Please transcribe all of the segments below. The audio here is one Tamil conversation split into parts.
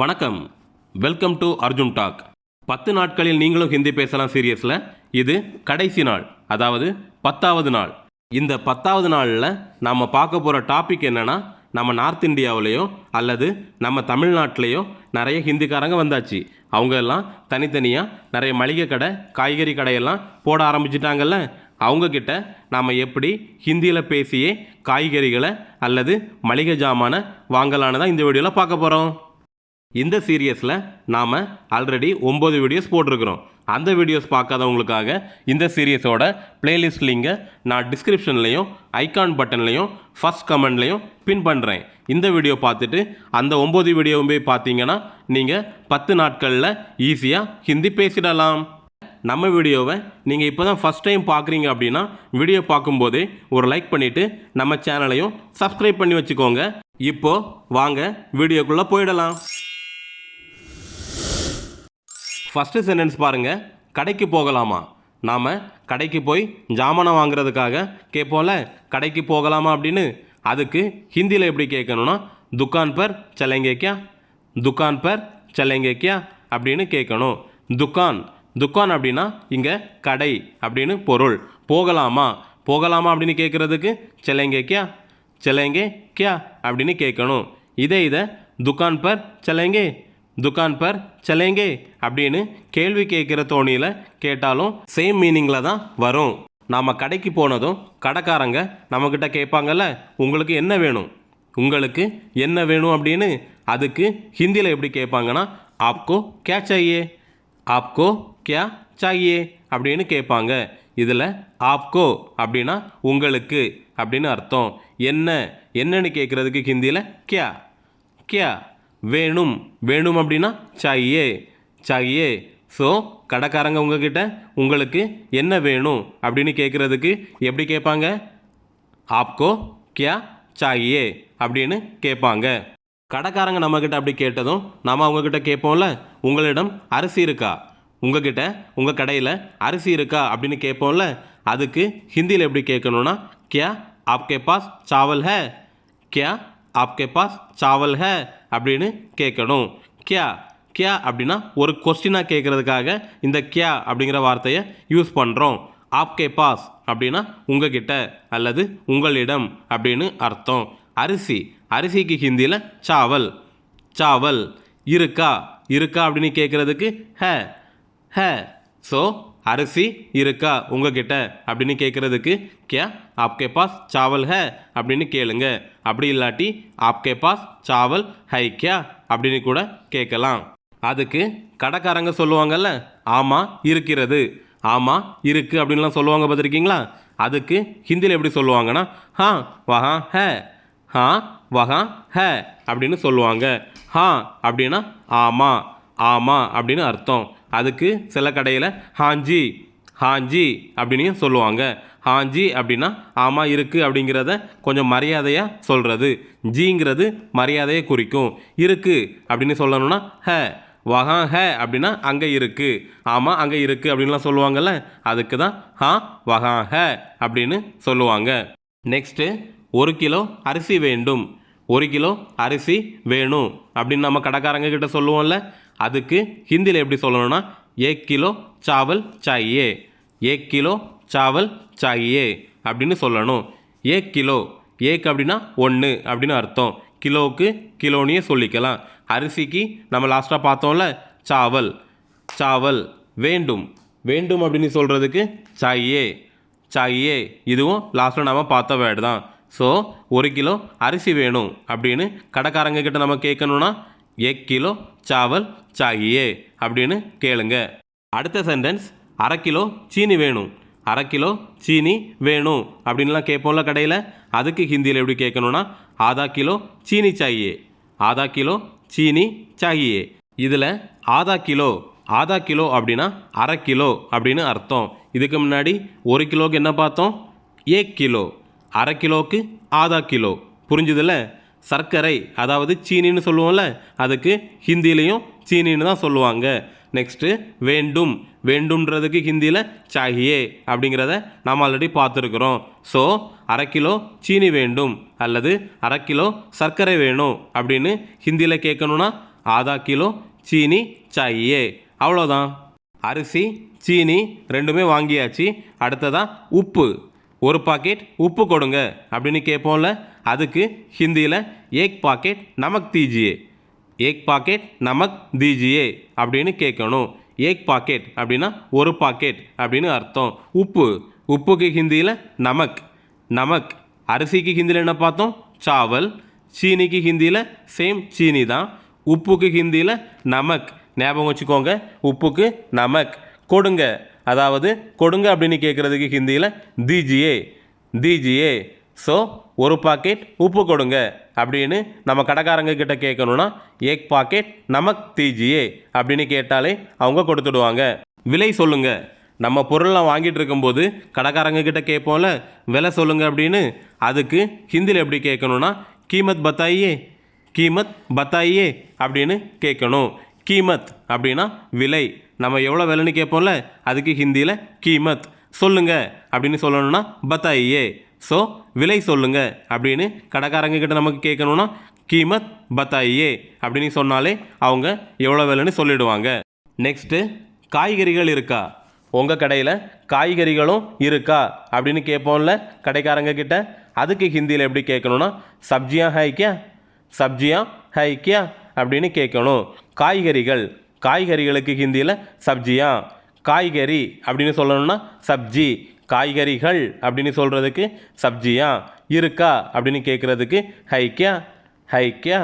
வணக்கம். வெல்கம் டு அர்ஜுன் டாக் பத்து நாட்களில் நீங்களும் ஹிந்தி பேசலாம் சீரியஸில். இது கடைசி நாள் அதாவது பத்தாவது நாள். இந்த பத்தாவது நாளில் நம்ம பார்க்க போகிற டாபிக் என்னன்னா நம்ம நார்த் இந்தியாவிலேயோ அல்லது நம்ம தமிழ்நாட்டிலேயோ நிறைய ஹிந்திக்காரங்க வந்தாச்சு. அவங்க எல்லாம் தனித்தனியாக நிறைய மளிகை கடை காய்கறி கடையெல்லாம் போட ஆரம்பிச்சிட்டாங்கல்ல. அவங்கக்கிட்ட நாம் எப்படி ஹிந்தியில் பேசியே காய்கறிகளை அல்லது மளிகை ஜாமானை வாங்கலான்னு தான் இந்த வீடியோவில் பார்க்க போகிறோம் இந்த சீரியஸில் நாம் ஆல்ரெடி ஒம்பது வீடியோஸ் போட்டிருக்கிறோம். அந்த வீடியோஸ் பார்க்காதவங்களுக்காக இந்த சீரியஸோட பிளேலிஸ்ட் லிங்கை நான் டிஸ்கிரிப்ஷன்லையும் ஐகான் பட்டன்லையும் ஃபஸ்ட் கமெண்ட்லையும் பின் பண்ணுறேன் இந்த வீடியோ பார்த்துட்டு அந்த ஒம்பது வீடியோவும் போய் பார்த்தீங்கன்னா நீங்கள் பத்து நாட்களில் ஈஸியாக ஹிந்தி பேசிடலாம். நம்ம வீடியோவை நீங்கள் இப்போ தான் ஃபஸ்ட் டைம் பார்க்குறீங்க அப்படின்னா வீடியோ பார்க்கும்போதே ஒரு லைக் பண்ணிவிட்டு நம்ம சேனலையும் சப்ஸ்கிரைப் பண்ணி வச்சுக்கோங்க. இப்போது வாங்க வீடியோக்குள்ளே போயிடலாம். ஃபஸ்ட்டு சென்டென்ஸ் பாருங்கள் கடைக்கு போகலாமா? நாம் கடைக்கு போய் ஜாமானை வாங்குறதுக்காக கேட்போம்ல கடைக்கு போகலாமா அப்படின்னு? அதுக்கு ஹிந்தியில் எப்படி கேட்கணும்னா துக்கான் பர் சலேங்கே கியா துக்கான் பர் சலேங்கே கியா அப்படின்னு கேட்கணும் துக்கான். துக்கான் அப்படின்னா இங்கே கடை அப்படின்னு பொருள். போகலாமா? போகலாமா அப்படின்னு கேட்குறதுக்கு சலேங்கே கியா சலேங்கே கியா அப்படின்னு கேட்கணும் இதே இதை துக்கான் பர் செலங்கே துக்கான் பர் சலேங்கே அப்படின்னு கேள்வி கேட்குற தோணியில் கேட்டாலும் சேம் மீனிங்கில் தான் வரும். நாம் கடைக்கு போனதும் கடைக்காரங்க நம்மக்கிட்ட கேட்பாங்கல்ல உங்களுக்கு என்ன வேணும்? உங்களுக்கு என்ன வேணும்? அப்படின்னு அதுக்கு ஹிந்தியில் எப்படி கேட்பாங்கன்னா ஆப்கோ கே சாயே ஆப்கோ கே சாயே அப்படின்னு கேட்பாங்க. இதில் ஆப்கோ அப்படின்னா உங்களுக்கு அப்படின்னு அர்த்தம். என்ன? என்னன்னு கேட்குறதுக்கு ஹிந்தியில் கியா? கியா? வேணும். வேணும் அப்படின்னா சாயே சாயே ஸோ கடைக்காரங்க உங்ககிட்ட உங்களுக்கு என்ன வேணும் அப்படின்னு கேட்குறதுக்கு எப்படி கேட்பாங்க? ஆப்கோ கியா சாயே அப்படின்னு கேட்பாங்க. கடைக்காரங்க நம்மக்கிட்ட அப்படி கேட்டதும் நாம் அவங்கக்கிட்ட கேட்போம்ல உங்களிடம் அரிசி இருக்கா? உங்ககிட்ட உங்கள் கடையில் அரிசி இருக்கா அப்படின்னு கேட்போம்ல அதுக்கு ஹிந்தியில் எப்படி கேட்கணும்னா கியா ஆப்கே பாஸ் சாவல் ஹே. கியா ஆப்கே பாஸ் சாவல் ஹே அப்படின்னு கேட்கணும். கியா கியா அப்படின்னா ஒரு கொஸ்டினாக கேட்குறதுக்காக இந்த கியா அப்படிங்கிற வார்த்தையை யூஸ் பண்ணுறோம் ஆப்கே பாஸ் அப்படின்னா உங்ககிட்ட அல்லது உங்களிடம் அப்படின்னு அர்த்தம். அரிசி. அரிசிக்கு ஹிந்தியில் சாவல் சாவல் இருக்கா? இருக்கா அப்படின்னு கேட்குறதுக்கு ஹே. ஹே. ஸோ அரிசி இருக்கா உங்ககிட்ட அப்படின்னு கேட்குறதுக்கு கியா ஆப்கே பாஸ் சாவல் ஹே அப்படின்னு கேளுங்க. அப்படி இல்லாட்டி ஆப்கே பாஸ் சாவல் ஹைக்கியா அப்படின்னு கூட கேட்கலாம். அதுக்கு கடைக்காரங்க சொல்லுவாங்கல்ல ஆமாம் இருக்கிறது. ஆமாம் இருக்குது அப்படின்லாம் சொல்லுவாங்க பார்த்துருக்கீங்களா? அதுக்கு ஹிந்தியில் எப்படி சொல்லுவாங்கன்னா ஹா வஹா ஹே ஹா வஹா ஹே அப்படின்னு சொல்லுவாங்க. ஹா அப்படின்னா ஆமாம் ஆமாம் அப்படின்னு அர்த்தம். அதுக்கு சில கடையில் ஹாஞ்சி ஹாஞ்சி அப்படின்னு சொல்லுவாங்க. ஹாஞ்சி அப்படின்னா ஆமாம் இருக்குது அப்படிங்கிறத கொஞ்சம் மரியாதையாக சொல்கிறது ஜிங்கிறது மரியாதையை குறிக்கும். இருக்குது அப்படின்னு சொல்லணும்னா ஹ. வகா ஹ அப்படின்னா அங்கே இருக்குது ஆமாம் அங்கே இருக்குது அப்படின்லாம் சொல்லுவாங்கள்ல அதுக்கு தான் ஹா வகா ஹ அப்படின்னு சொல்லுவாங்க. நெக்ஸ்ட்டு ஒரு கிலோ அரிசி வேண்டும். ஒரு கிலோ அரிசி வேணும் அப்படின்னு நம்ம கடைக்காரங்க கிட்ட சொல்லுவோம்ல அதுக்கு ஹிந்தியில் எப்படி சொல்லணும்னா ஏ கிலோ சாவல் சாயே ஏக் கிலோ சாவல் சாகியே அப்படின்னு சொல்லணும். ஏக் கிலோ. ஏக் அப்படின்னா ஒன்று அப்படின்னு அர்த்தம். கிலோவுக்கு கிலோனியே சொல்லிக்கலாம். அரிசிக்கு நம்ம லாஸ்ட்டாக பார்த்தோம்ல சாவல். சாவல். வேண்டும். வேண்டும் அப்படின்னு சொல்கிறதுக்கு சாயே சாயே இதுவும் லாஸ்ட்டில் நம்ம பார்த்த வேர்டு தான். ஸோ ஒரு கிலோ அரிசி வேணும் அப்படின்னு கடைக்காரங்க கிட்ட நம்ம கேட்கணும்னா எக் கிலோ சாவல் சாகியே அப்படின்னு கேளுங்க. அடுத்த சென்டென்ஸ் அரை கிலோ சீனி வேணும். அரை கிலோ சீனி வேணும் அப்படின்லாம் கேட்போம்ல கடையில். அதுக்கு ஹிந்தியில் எப்படி கேட்கணும்னா ஆதா கிலோ சீனி சாயே ஆதா கிலோ சீனி சாயே இதில் ஆதா கிலோ ஆதா கிலோ அப்படின்னா அரை கிலோ அப்படின்னு அர்த்தம். இதுக்கு முன்னாடி ஒரு கிலோவுக்கு என்ன பார்த்தோம்? ஏக் கிலோ. அரை கிலோவுக்கு ஆதா கிலோ. புரிஞ்சுதில்ல? சர்க்கரை அதாவது சீனின்னு சொல்லுவோம்ல அதுக்கு ஹிந்திலையும் சீனின்னு தான் சொல்லுவாங்க. நெக்ஸ்ட்டு வேண்டும். வேண்டும்ன்றதுக்கு ஹிந்தியில் சாகியே அப்படிங்கிறத நாம் ஆல்ரெடி பார்த்துருக்குறோம். ஸோ அரை கிலோ சீனி வேண்டும் அல்லது அரை கிலோ சர்க்கரை வேணும் அப்படின்னு ஹிந்தியில் கேட்கணுன்னா ஆதா கிலோ சீனி சாகியே அவ்வளோதான் அரிசி சீனி ரெண்டுமே வாங்கியாச்சு. அடுத்ததாக உப்பு. ஒரு பாக்கெட் உப்பு கொடுங்க அப்படின்னு கேட்போம்ல. அதுக்கு ஹிந்தியில் ஏக் பாக்கெட் நமக் தீஜியே. ஏக் பாக்கெட் நமக் தீஜியே அப்படின்னு கேட்கணும். ஏக் பாக்கெட் அப்படின்னா ஒரு பாக்கெட் அப்படின்னு அர்த்தம். உப்பு. உப்புக்கு ஹிந்தியில் நமக். நமக். அரிசிக்கு ஹிந்தியில் என்ன பார்த்தோம்? சாவல். சீனிக்கு ஹிந்தியில் சேம் சீனி தான். உப்புக்கு ஹிந்தியில் நமக். ஞாபகம் வச்சுக்கோங்க. உப்புக்கு நமக். கொடுங்க. அதாவது கொடுங்க அப்படின்னு கேட்குறதுக்கு ஹிந்தியில் தீஜியே தீஜியே ஸோ ஒரு பாக்கெட் உப்பு கொடுங்க. அப்படின்னு நம்ம கடைக்காரங்க கிட்ட கேட்கணும்னா ஏக் பாக்கெட் நமக் தீஜியே அப்படின்னு கேட்டாலே அவங்க கொடுத்துடுவாங்க. விலை சொல்லுங்க. நம்ம பொருள்லாம் வாங்கிட்டு இருக்கும்போது கடைக்காரங்க கிட்ட கேட்போம்ல விலை சொல்லுங்க அப்படின்னு அதுக்கு ஹிந்தியில் எப்படி கேட்கணும்னா கீமத் பத்தாயே கீமத் பத்தாயே அப்படின்னு கேட்கணும். கீமத் அப்படின்னா விலை. நம்ம எவ்வளோ விலைன்னு கேட்போம்ல அதுக்கு ஹிந்தியில் கீமத் சொல்லுங்க அப்படின்னு சொல்லணும்னா பத்தாயே ஸோ விலை சொல்லுங்க அப்படின்னு கடைக்காரங்க கிட்ட நமக்கு கேட்கணுன்னா கீமத் பத்தாயே அப்படின்னு சொன்னாலே அவங்க எவ்வளோ விலைன்னு சொல்லிடுவாங்க. நெக்ஸ்ட்டு காய்கறிகள் இருக்கா? உங்கள் கடையில் காய்கறிகளும் இருக்கா? அப்படின்னு கேட்போம்ல கடைக்காரங்க கிட்ட அதுக்கு ஹிந்தியில் எப்படி கேட்கணும்னா சப்ஜியா ஹைக்கியா சப்ஜியா ஹைக்கியா அப்படின்னு கேட்கணும். காய்கறிகள். காய்கறிகளுக்கு ஹிந்தியில் சப்ஜியா. காய்கறி அப்படின்னு சொல்லணும்னா சப்ஜி. காய்கறிகள் அப்படின்னு சொல்கிறதுக்கு சப்ஜியா இருக்கா அப்படின்னு கேட்குறதுக்கு ஹைக்கியா ஹைக்கியா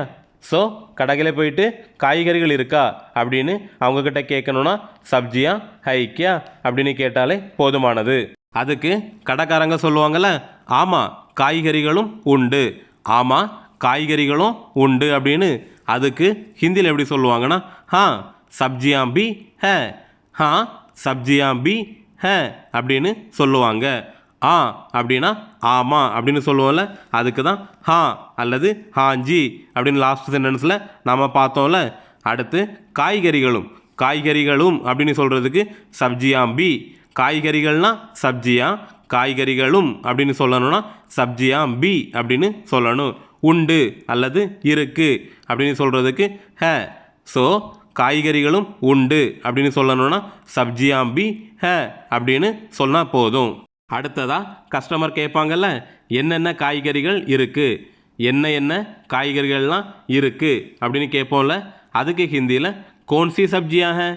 ஸோ கடையில் போயிட்டு காய்கறிகள் இருக்கா அப்படின்னு அவங்கக்கிட்ட கேட்கணுன்னா சப்ஜியா ஹைக்கியா அப்படின்னு கேட்டாலே போதுமானது. அதுக்கு கடைக்காரங்க சொல்லுவாங்கள்ல ஆமாம் காய்கறிகளும் உண்டு. ஆமாம் காய்கறிகளும் உண்டு அப்படின்னு அதுக்கு ஹிந்தியில் எப்படி சொல்லுவாங்கன்னா ஹா சப்ஜியாம் பி ஹே. ஹா சப்ஜியாம் பி ஹ அப்படின்னு சொல்லுவாங்க. ஆ அப்படின்னா ஆமாம் அப்படின்னு சொல்லுவோம்ல. அதுக்கு தான் ஹா அல்லது ஹாஞ்சி அப்படின்னு லாஸ்ட் சென்டென்ஸில் நாம் பார்த்தோம்ல. அடுத்து காய்கறிகளும். காய்கறிகளும் அப்படின்னு சொல்கிறதுக்கு சப்ஜியாம்பி காய்கறிகள்னால் சப்ஜியா காய்கறிகளும் அப்படின்னு சொல்லணும்னா சப்ஜியாம் பி அப்படின்னு சொல்லணும். உண்டு அல்லது இருக்கு அப்படின்னு சொல்கிறதுக்கு ஹ. ஸோ காய்கறிகளும் உண்டு அப்படின்னு சொல்லணும்னா சப்ஜியாம்பி ஹ அப்படின்னு சொன்னால் போதும். அடுத்ததாக கஸ்டமர் கேட்பாங்கல்ல என்னென்ன காய்கறிகள் இருக்குது என்ன என்ன காய்கறிகள்லாம் இருக்குது அப்படின்னு கேட்போம்ல அதுக்கு ஹிந்தியில் கோன்சி சப்ஜியா ஹே?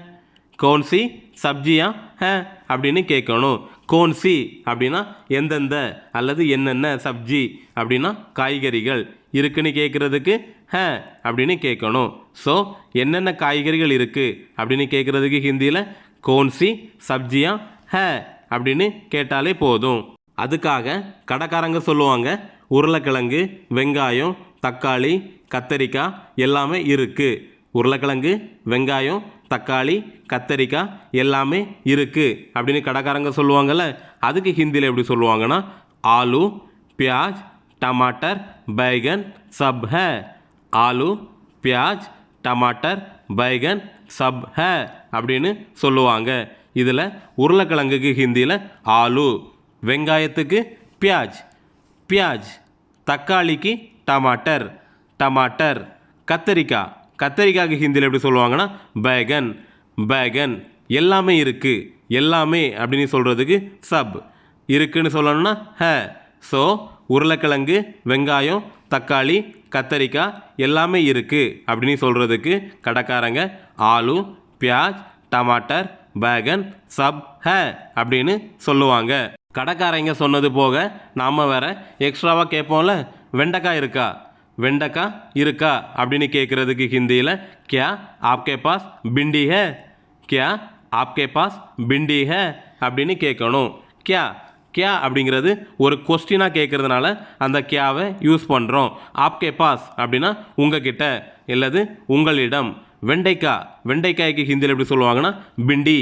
கோன்சி சப்ஜியா ஹே? அப்படின்னு கேட்கணும். கோன்சி அப்படின்னா எந்தெந்த அல்லது என்னென்ன சப்ஜி அப்படின்னா காய்கறிகள் இருக்குன்னு கேட்குறதுக்கு ஹே அப்படின்னு கேட்கணும். ஸோ என்னென்ன காய்கறிகள் இருக்குது அப்படின்னு கேட்குறதுக்கு ஹிந்தியில் கோன்சி சப்ஜியா ஹ அப்படின்னு கேட்டாலே போதும். அதுக்காக கடைக்காரங்க சொல்லுவாங்க உருளைக்கிழங்கு வெங்காயம் தக்காளி கத்தரிக்காய் எல்லாமே இருக்குது உருளைக்கிழங்கு வெங்காயம் தக்காளி கத்தரிக்காய் எல்லாமே இருக்குது அப்படின்னு கடைக்காரங்க சொல்லுவாங்கள்ல அதுக்கு ஹிந்தியில் எப்படி சொல்லுவாங்கன்னா ஆலு பியாஜ் டமாட்டர் பைகன் சப் ஹே. ஆலு பியாஜ் டமாட்டர் பைகன் சப் ஹ அப்படின்னு சொல்லுவாங்க. இதில் உருளைக்கிழங்குக்கு ஹிந்தியில் ஆலு வெங்காயத்துக்கு பியாஜ் பியாஜ் தக்காளிக்கு டமாட்டர் டமாட்டர் கத்தரிக்காய் கத்தரிக்காய்க்கு ஹிந்தியில் எப்படி சொல்லுவாங்கன்னா பேகன் பேகன் எல்லாமே இருக்குது எல்லாமே அப்படின்னு சொல்கிறதுக்கு சப் இருக்குன்னு சொல்லணும்னா ஹ. ஸோ உருளைக்கிழங்கு வெங்காயம் தக்காளி கத்தரிக்காய் எல்லாமே இருக்குது அப்படின்னு சொல்கிறதுக்கு கடைக்காரங்க ஆலு பியாஜ் டமாட்டர் பேகன் சப் ஹே அப்படின்னு சொல்லுவாங்க. கடைக்காரங்க சொன்னது போக நாம் வேற எக்ஸ்ட்ராவாக கேட்போம்ல வெண்டைக்காய் இருக்கா? வெண்டைக்காய் இருக்கா அப்படின்னு கேட்குறதுக்கு ஹிந்தியில் கியா ஆப்கே பாஸ் பிண்டி ஹே? கியா ஆப்கே பாஸ் பிண்டி ஹே அப்படின்னு கேட்கணும் கியா கியா அப்படிங்கிறது ஒரு கொஸ்டினாக கேட்குறதுனால அந்த கியாவை யூஸ் பண்ணுறோம் ஆப்கே பாஸ் அப்படின்னா உங்ககிட்ட இல்லது உங்களிடம். வெண்டைக்காய் வெண்டைக்காய்க்கு ஹிந்தியில் எப்படி சொல்லுவாங்கன்னா பிண்டி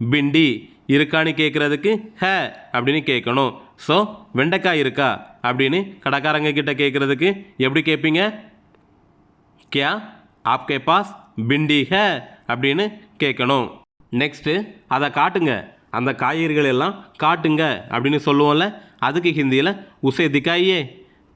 பிண்டி இருக்கான்னு கேட்குறதுக்கு ஹே அப்படின்னு கேட்கணும். ஸோ வெண்டைக்காய் இருக்கா அப்படின்னு கடைக்காரங்க கிட்ட கேட்குறதுக்கு எப்படி கேட்பீங்க? கியா ஆப்கே பாஸ் பிண்டி ஹே அப்படின்னு கேட்கணும். நெக்ஸ்ட்டு அதை காட்டுங்க. அந்த காய்கறிகள் எல்லாம் காட்டுங்க அப்படின்னு சொல்லுவோம்ல அதுக்கு ஹிந்தியில் உசே திக்காயே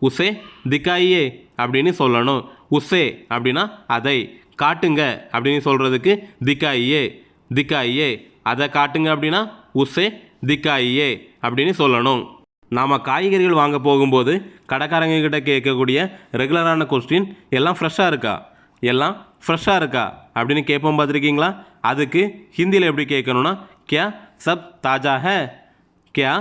உசே திக்காயே அப்படின்னு சொல்லணும். உசே அப்படின்னா அதை காட்டுங்க அப்படின்னு சொல்கிறதுக்கு திக்காயே திக்காயே அதை காட்டுங்க அப்படின்னா உசே திக்காயே அப்படின்னு சொல்லணும். நாம் காய்கறிகள் வாங்க போகும்போது கடைக்காரங்க கிட்ட கேட்கக்கூடிய ரெகுலரான கொஸ்டின் எல்லாம் ஃப்ரெஷ்ஷாக இருக்கா? எல்லாம் ஃப்ரெஷ்ஷாக இருக்கா? அப்படின்னு கேட்போம் பார்த்துருக்கீங்களா? அதுக்கு ஹிந்தியில் எப்படி கேட்கணும்னா கியா சப் தாஜா ஹே கியா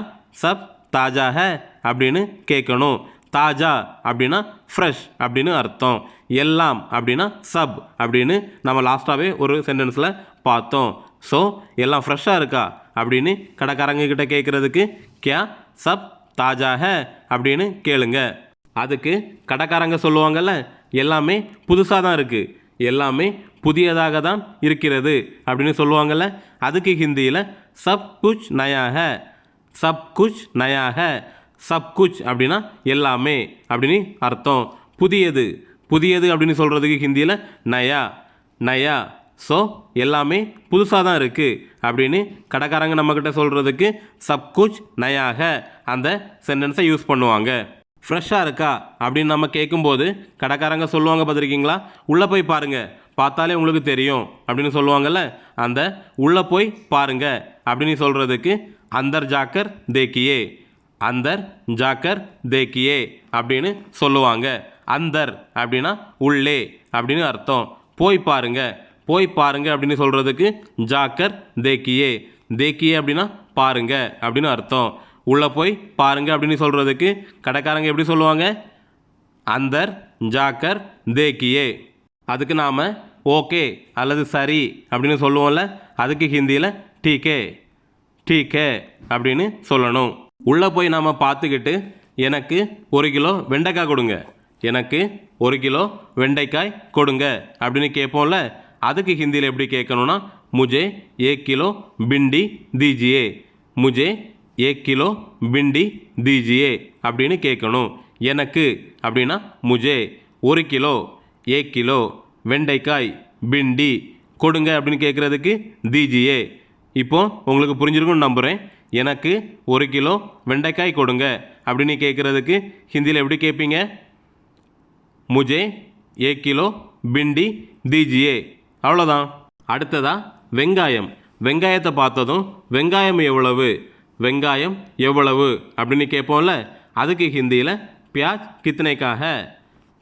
சப் தாஜா ஹே அப்படின்னு கேட்கணும் தாஜா அப்படின்னா ஃப்ரெஷ் அப்படின்னு அர்த்தம். எல்லாம் அப்படின்னா சப் அப்படின்னு நம்ம லாஸ்ட்டாகவே ஒரு சென்டென்ஸில் பார்த்தோம். ஸோ எல்லாம் ஃப்ரெஷ்ஷாக இருக்கா? அப்படின்னு கடைக்காரங்கக்கிட்ட கேட்குறதுக்கு கியா சப் தாஜா ஹே அப்படின்னு கேளுங்க. அதுக்கு கடைக்காரங்க சொல்லுவாங்கல்ல எல்லாமே புதுசாக தான் இருக்குது எல்லாமே புதியதாக தான் இருக்கிறது அப்படின்னு சொல்லுவாங்கல்ல அதுக்கு ஹிந்தியில் சப் குச் நயாக சப் குச் நயாக சப் குச் அப்படின்னா எல்லாமே அப்படின்னு அர்த்தம். புதியது புதியது அப்படின்னு சொல்கிறதுக்கு ஹிந்தியில் நயா நயா. ஸோ எல்லாமே புதுசாக தான் இருக்குது அப்படின்னு கடைக்காரங்க நம்மக்கிட்ட சொல்கிறதுக்கு சப் குச் நயாக அந்த சென்டென்ஸை யூஸ் பண்ணுவாங்க. ஃப்ரெஷ்ஷாக இருக்கா? அப்படின்னு நம்ம கேட்கும்போது கடைக்காரங்க சொல்லுவாங்க பார்த்துருக்கீங்களா? உள்ளே போய் பாருங்கள் பார்த்தாலே உங்களுக்கு தெரியும். அப்படின்னு சொல்லுவாங்கள்ல அந்த உள்ளே போய் பாருங்க. அப்படின்னு சொல்கிறதுக்கு அந்தர் ஜாக்கர் தேக்கியே. அந்தர் ஜாக்கர் தேக்கியே. அப்படின்னு சொல்லுவாங்க. அந்தர் அப்படின்னா உள்ளே. அப்படின்னு அர்த்தம். போய் பாருங்க. போய் பாருங்க அப்படின்னு சொல்கிறதுக்கு ஜாக்கர் தேக்கியே. தேக்கியே அப்படின்னா பாருங்க. அப்படின்னு அர்த்தம். உள்ளே போய் பாருங்கள் அப்படின்னு சொல்கிறதுக்கு கடைக்காரங்க எப்படி சொல்லுவாங்க? அந்தர் ஜாக்கர் தேக்கியே. அதுக்கு நாம் ஓகே அல்லது சரி அப்படின்னு சொல்லுவோம்ல அதுக்கு ஹிந்தியில் டீகே டீகே அப்படின்னு சொல்லணும். உள்ளே போய் நாம் பார்த்துக்கிட்டு எனக்கு ஒரு கிலோ வெண்டைக்காய் கொடுங்க. எனக்கு ஒரு கிலோ வெண்டைக்காய் கொடுங்க அப்படின்னு கேட்போம்ல அதுக்கு ஹிந்தியில் எப்படி கேட்கணும்னா முஜே ஏ கிலோ பிண்டி தீஜியே. முஜே ஏக் கிலோ பிண்டி தீஜியே அப்படின்னு கேட்கணும். எனக்கு அப்படின்னா முஜே. ஒரு கிலோ. ஏக் கிலோ. வெண்டைக்காய் பிண்டி. கொடுங்க அப்படின்னு கேட்குறதுக்கு தீஜியே. இப்போ உங்களுக்கு புரிஞ்சிருக்கும்னு நம்புகிறேன் எனக்கு ஒரு கிலோ வெண்டைக்காய் கொடுங்க அப்படின்னு கேட்குறதுக்கு ஹிந்தியில் எப்படி கேட்பீங்க? முஜே. ஏக் கிலோ பிண்டி தீஜியே. அவ்வளோதான் அடுத்ததா வெங்காயம். வெங்காயத்தை பார்த்ததும் வெங்காயம் எவ்வளவு? வெங்காயம் எவ்வளவு அப்படின்னு கேட்போம்ல அதுக்கு ஹிந்தியில் பியாஜ் கித்தனைக்கா ஹே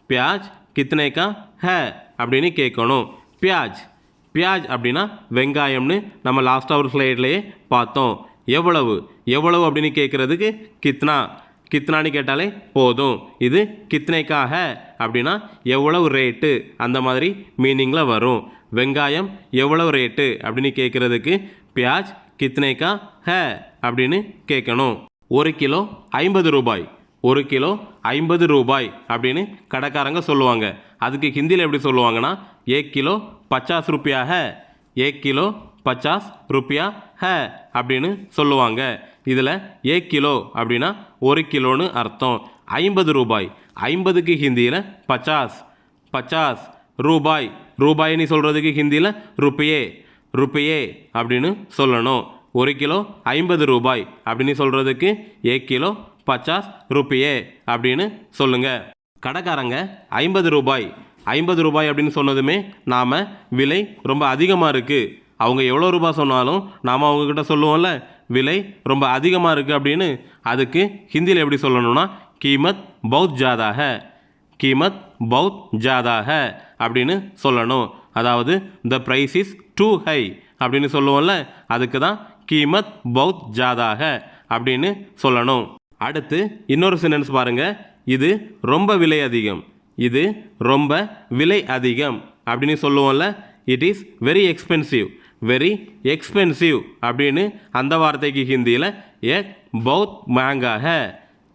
பியாஜ் கித்தனைக்கா ஹே அப்படின்னு கேட்கணும். பியாஜ் பியாஜ் அப்படின்னா வெங்காயம்னு நம்ம லாஸ்ட்டாக ஒரு ஸ்லைட்லேயே பார்த்தோம். எவ்வளவு எவ்வளவு அப்படின்னு கேட்குறதுக்கு கித்னா. கித்னான்னு கேட்டாலே போதும். இது கித்னைக்காக அப்படின்னா எவ்வளவு ரேட்டு அந்த மாதிரி மீனிங்கில் வரும். வெங்காயம் எவ்வளவு ரேட்டு அப்படின்னு கேட்குறதுக்கு பியாஜ் கித்னேக்கா ஹே அப்படின்னு கேட்கணும் ஒரு கிலோ ஐம்பது ரூபாய். ஒரு கிலோ ஐம்பது ரூபாய் அப்படின்னு கடைக்காரங்க சொல்லுவாங்க. அதுக்கு ஹிந்தியில் எப்படி சொல்லுவாங்கன்னா ஏக் கிலோ பச்சாஸ் ருப்பியா? ஹே ஏக் கிலோ பச்சாஸ் ருப்பியா? ஹே அப்படின்னு சொல்லுவாங்க. இதில் ஏக் கிலோ அப்படின்னா ஒரு கிலோன்னு அர்த்தம். ஐம்பது ரூபாய். ஐம்பதுக்கு ஹிந்தியில் பச்சாஸ். பச்சாஸ் ரூபாய். ரூபாய்னு சொல்கிறதுக்கு ஹிந்தியில் ருப்பியே. ருப்பியே அப்படின்னு சொல்லணும். ஒரு கிலோ ஐம்பது ரூபாய் அப்படின்னு சொல்கிறதுக்கு ஏக் கிலோ பச்சாஸ் ருப்பியே அப்படின்னு சொல்லுங்கள் கடைக்காரங்க ஐம்பது ரூபாய். ஐம்பது ரூபாய் அப்படின்னு சொன்னதுமே நாம் விலை ரொம்ப அதிகமாக இருக்குது அவங்க எவ்வளோ ரூபாய் சொன்னாலும் நாம் அவங்கக்கிட்ட சொல்லுவோம்ல விலை ரொம்ப அதிகமாக இருக்குது அப்படின்னு அதுக்கு ஹிந்தியில் எப்படி சொல்லணும்னா கீமத் பௌத் ஜாதாக. கீமத் பௌத் ஜாதாக அப்படின்னு சொல்லணும். அதாவது the price is too high அப்படின்னு சொல்லுவோம்ல அதுக்கு தான் கீமத் பௌத் ஜாதாக அப்படின்னு சொல்லணும். அடுத்து இன்னொரு சென்டென்ஸ் பாருங்க. இது ரொம்ப விலை அதிகம். இது ரொம்ப விலை அதிகம் அப்படின்னு சொல்லுவோம்ல. It is very expensive very expensive அப்படின்னு அந்த வார்த்தைக்கு ஹிந்தியில் ஏக் பௌத் மேங்காக.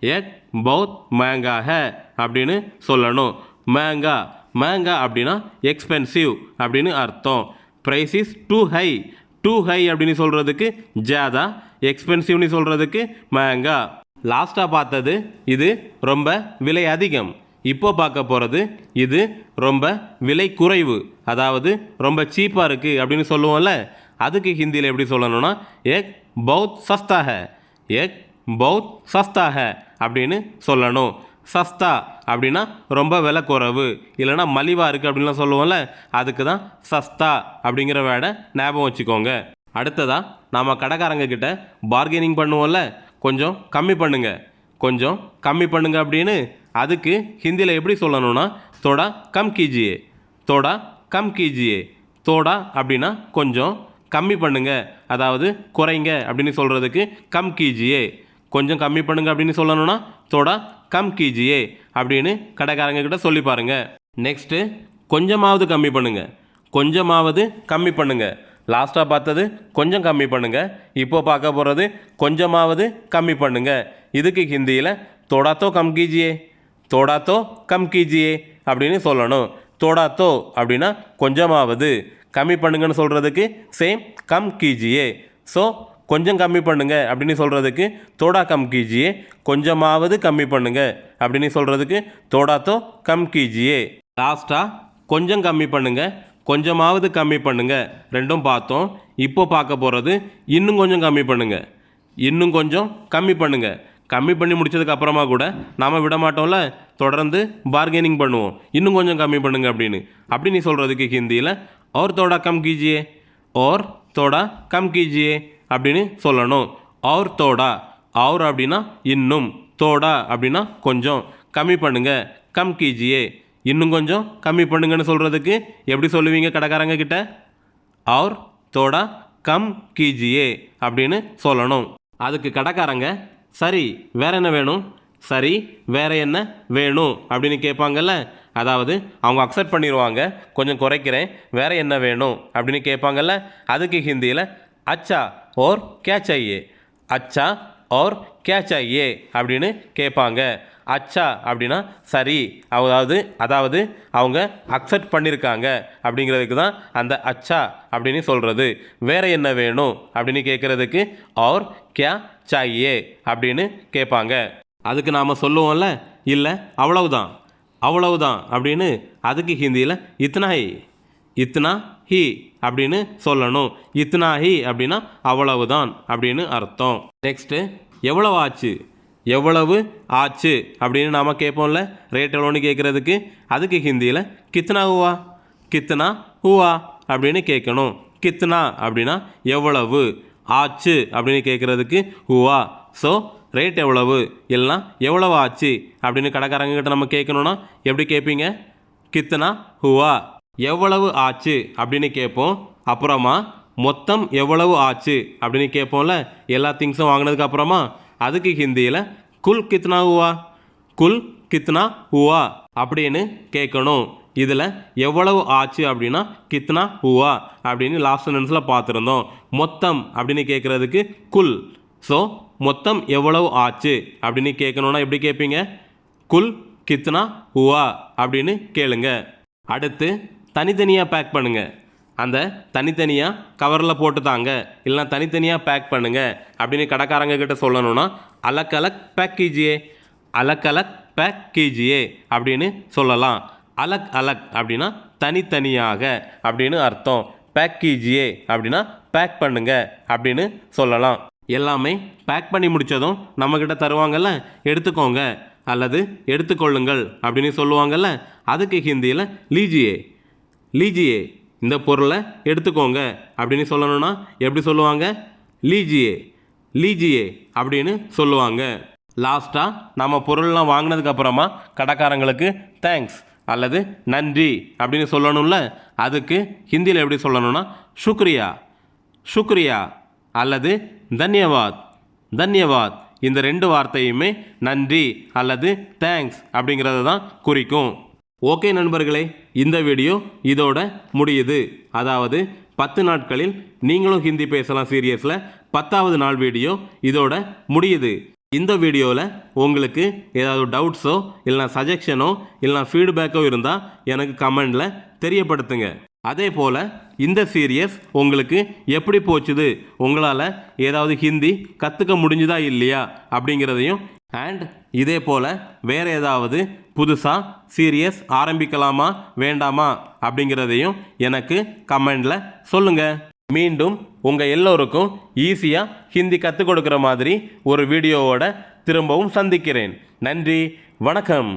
எக் ஏக் பௌத் மேங்காக அப்படின்னு சொல்லணும். மேங்கா. மேங்கா அப்படின்னா எக்ஸ்பென்சிவ் அப்படின்னு அர்த்தம். Price is too high too high அப்படின்னு சொல்கிறதுக்கு ஜாதா எக்ஸ்பென்சிவ்னு சொல்கிறதுக்கு மேங்கா லாஸ்ட்டாக பார்த்தது இது ரொம்ப விலை அதிகம். இப்போ பார்க்க போகிறது இது ரொம்ப விலை குறைவு. அதாவது ரொம்ப சீப்பாக இருக்குது அப்படின்னு சொல்லுவோம்ல அதுக்கு ஹிந்தியில் எப்படி சொல்லணும்னா ஏக் பௌத் சஸ்தாக. எக் ஏக் பௌத் சஸ்தா அப்படின்னு சொல்லணும். சஸ்தா அப்படின்னா ரொம்ப விலை குறைவு. இல்லைன்னா மலிவாக இருக்குது அப்படின்லாம் சொல்லுவோம்ல அதுக்கு தான் சஸ்தா அப்படிங்கிற வேடை ஞாபகம் வச்சுக்கோங்க. அடுத்ததாக நாம் கடைக்காரங்க கிட்ட பார்கெனிங் பண்ணுவோம்ல கொஞ்சம் கம்மி பண்ணுங்க. கொஞ்சம் கம்மி பண்ணுங்க அப்படின்னு அதுக்கு ஹிந்தியில் எப்படி சொல்லணும்னா தோடா கம் கீஜியே தோடா கம் கீஜியே தோடா அப்படின்னா கொஞ்சம் கம்மி பண்ணுங்க. அதாவது குறைங்க அப்படின்னு சொல்கிறதுக்கு கம் கீஜியே. கொஞ்சம் கம்மி பண்ணுங்க அப்படின்னு சொல்லணும்னா தோடா கம் கீஜியே அப்படின்னு கடைக்காரங்க கிட்ட சொல்லி பாருங்க நெக்ஸ்ட்டு கொஞ்சமாவது கம்மி பண்ணுங்க. கொஞ்சமாவது கம்மி பண்ணுங்க. லாஸ்ட்டாக பார்த்தது கொஞ்சம் கம்மி பண்ணுங்க. இப்போ பார்க்க போகிறது கொஞ்சமாவது கம்மி பண்ணுங்க. இதுக்கு ஹிந்தியில் தோடாத்தோ கம் கீஜியே? தோடாத்தோ கம் கீஜியே? அப்படின்னு சொல்லணும். தோடாத்தோ அப்படின்னா கொஞ்சமாவது. கம்மி பண்ணுங்கன்னு சொல்கிறதுக்கு சேம் கம் கீஜியே? ஸோ கொஞ்சம் கம்மி பண்ணுங்க அப்படின்னு சொல்கிறதுக்கு தோடா கம் கீஜியே கொஞ்சமாவது கம்மி பண்ணுங்க அப்படின்னு சொல்கிறதுக்கு தோடாத்தோ கம் கீஜியே லாஸ்ட்டாக கொஞ்சம் கம்மி பண்ணுங்க கொஞ்சமாவது கம்மி பண்ணுங்க ரெண்டும் பார்த்தோம் இப்போ பார்க்க போகிறது இன்னும் கொஞ்சம் கம்மி பண்ணுங்க இன்னும் கொஞ்சம் கம்மி பண்ணுங்க கம்மி பண்ணி முடிச்சதுக்கு அப்புறமா கூட நாம் விட மாட்டோம்ல தொடர்ந்து பார்கெனிங் பண்ணுவோம் இன்னும் கொஞ்சம் கம்மி பண்ணுங்க அப்படின்னு அப்படி நீ சொல்கிறதுக்கு ஹிந்தியில் और थोड़ा कम कीजिए और थोड़ा कम कीजिए அப்படின்னு சொல்லணும். ஆர் தோடா. ஆர் அப்படின்னா இன்னும். தோடா அப்படின்னா கொஞ்சம். கம்மி பண்ணுங்கள் கம் கீஜியே. இன்னும் கொஞ்சம் கம்மி பண்ணுங்கன்னு சொல்கிறதுக்கு எப்படி சொல்லுவீங்க கடைக்காரங்க கிட்ட? ஆர் தோடா கம் கிஜியே அப்படின்னு சொல்லணும். அதுக்கு கடைக்காரங்க சரி வேற என்ன வேணும்? சரி வேற என்ன வேணும்? அப்படின்னு கேட்பாங்கல்ல? அதாவது அவங்க அக்செப்ட் பண்ணிடுவாங்க கொஞ்சம் குறைக்கிறேன். வேற என்ன வேணும்? அப்படின்னு கேட்பாங்கல்ல? அதுக்கு ஹிந்தியில் அச்சா ஓர் கே சாயே அச்சா ஓர் கே சாயே அப்படின்னு கேட்பாங்க அச்சா அப்படின்னா சரி அதாவது அதாவது அவங்க அக்செப்ட் பண்ணியிருக்காங்க அப்படிங்கிறதுக்கு தான் அந்த அச்சா அப்படின்னு சொல்கிறது வேற என்ன வேணும் அப்படின்னு கேட்குறதுக்கு और क्या चाहिए அப்படின்னு கேட்பாங்க அதுக்கு நாம் சொல்லுவோம்ல இல்லை அவ்வளவுதான் அவ்வளவுதான் அப்படின்னு அதுக்கு ஹிந்தியில் இத்தனா ஹி இத்தனா ஹி அப்படின்னு சொல்லணும். இத்தனா ஹி அப்படின்னா அவ்வளவுதான் அப்படின்னு அர்த்தம். நெக்ஸ்ட்டு எவ்வளவு ஆச்சு? எவ்வளவு ஆச்சு? அப்படின்னு நாம் கேட்போம்ல. ரேட் எவ்வளோன்னு கேட்குறதுக்கு? அதுக்கு ஹிந்தியில் கித்தனா ஹூவா. கித்தனா ஹூவா அப்படின்னு கேட்கணும். கித்னா அப்படின்னா எவ்வளவு ஆச்சு அப்படின்னு கேட்குறதுக்கு ஹூவா. ஸோ ரேட் எவ்வளவு? இல்லைனா எவ்வளவு ஆச்சு? அப்படின்னு கடைக்காரங்கக்கிட்ட நம்ம கேட்கணுன்னா எப்படி கேட்பீங்க? கித்தனா ஹூவா. எவ்வளவு ஆச்சு அப்படின்னு கேட்போம். அப்புறமா மொத்தம் எவ்வளவு ஆச்சு அப்படின்னு கேட்போம்ல. எல்லா திங்ஸும் வாங்கினதுக்கு அப்புறமா அதுக்கு ஹிந்தியில் குல் கித்னா ஹுவா? குல் கித்னா ஹுவா? அப்படின்னு கேட்கணும். இதில் எவ்வளவு ஆச்சு அப்படின்னா கித்னா ஹுவா? அப்படின்னு லாஸ்ட் சென்டென்ஸில் பார்த்துருந்தோம். மொத்தம் அப்படின்னு கேட்குறதுக்கு குல். ஸோ மொத்தம் எவ்வளவு ஆச்சு? அப்படின்னு கேட்கணுன்னா எப்படி கேட்பீங்க? குல் கித்னா ஹுவா? அப்படின்னு கேளுங்க. அடுத்து தனித்தனியாக பேக் பண்ணுங்கள் அந்த தனித்தனியாக கவரில் போட்டு தாங்க. இல்லைனா தனித்தனியாக பேக் பண்ணுங்கள் அப்படின்னு கடைக்காரங்க கிட்ட சொல்லணும்னா அலக் அலக் பேக் கீஜியே அலக் அலக் பேக் கீஜியே அப்படின்னு சொல்லலாம். அலக் அலக் அப்படின்னா தனித்தனியாக அப்படின்னு அர்த்தம். பேக் கீஜியே அப்படின்னா பேக் பண்ணுங்க அப்படின்னு சொல்லலாம். எல்லாமே பேக் பண்ணி முடித்ததும் நம்மக்கிட்ட தருவாங்கல்ல? எடுத்துக்கோங்க. அல்லது எடுத்துக்கொள்ளுங்கள் அப்படின்னு சொல்லுவாங்கல்ல? அதுக்கு ஹிந்தியில் லீஜியே லீஜியே இந்த பொருளை எடுத்துக்கோங்க. அப்படின்னு சொல்லணும்னா எப்படி சொல்லுவாங்க? லீஜியே லீஜியே அப்படின்னு சொல்லுவாங்க. லாஸ்ட்டாக நம்ம பொருள்லாம் வாங்கினதுக்கப்புறமா கடைக்காரங்களுக்கு தேங்க்ஸ் அல்லது நன்றி அப்படின்னு சொல்லணும்ல. அதுக்கு ஹிந்தியில் எப்படி சொல்லணும்னா சுக்ரியா சுக்ரியா அல்லது தன்யவாத் தன்யவாத். இந்த ரெண்டு வார்த்தையுமே நன்றி அல்லது தேங்க்ஸ் அப்படிங்கிறத தான் குறிக்கும். ஓகே நண்பர்களே இந்த வீடியோ இதோட முடியுது. அதாவது பத்து நாட்களில் நீங்களும் ஹிந்தி பேசலாம் சீரியஸில் பத்தாவது நாள் வீடியோ இதோட முடியுது. இந்த வீடியோவில் உங்களுக்கு ஏதாவது டவுட்ஸோ இல்லைனா சஜஷனோ இல்லைனா ஃபீட்பேக்கோ இருந்தால் எனக்கு கமெண்டில் தெரியப்படுத்துங்க. அதே போல் இந்த சீரியஸ் உங்களுக்கு எப்படி போச்சுது? உங்களால் ஏதாவது ஹிந்தி கற்றுக்க முடிஞ்சுதா இல்லையா? அப்படிங்கிறதையும் அண்ட் இதே போல் வேறு ஏதாவது புதுசாக சீரியஸ் ஆரம்பிக்கலாமா வேண்டாமா அப்படிங்கிறதையும் எனக்கு கமெண்டில் சொல்லுங்கள் மீண்டும் உங்கள் எல்லோருக்கும் ஈஸியாக ஹிந்தி கற்றுக் கொடுக்குற மாதிரி ஒரு வீடியோவோட திரும்பவும் சந்திக்கிறேன். நன்றி வணக்கம்.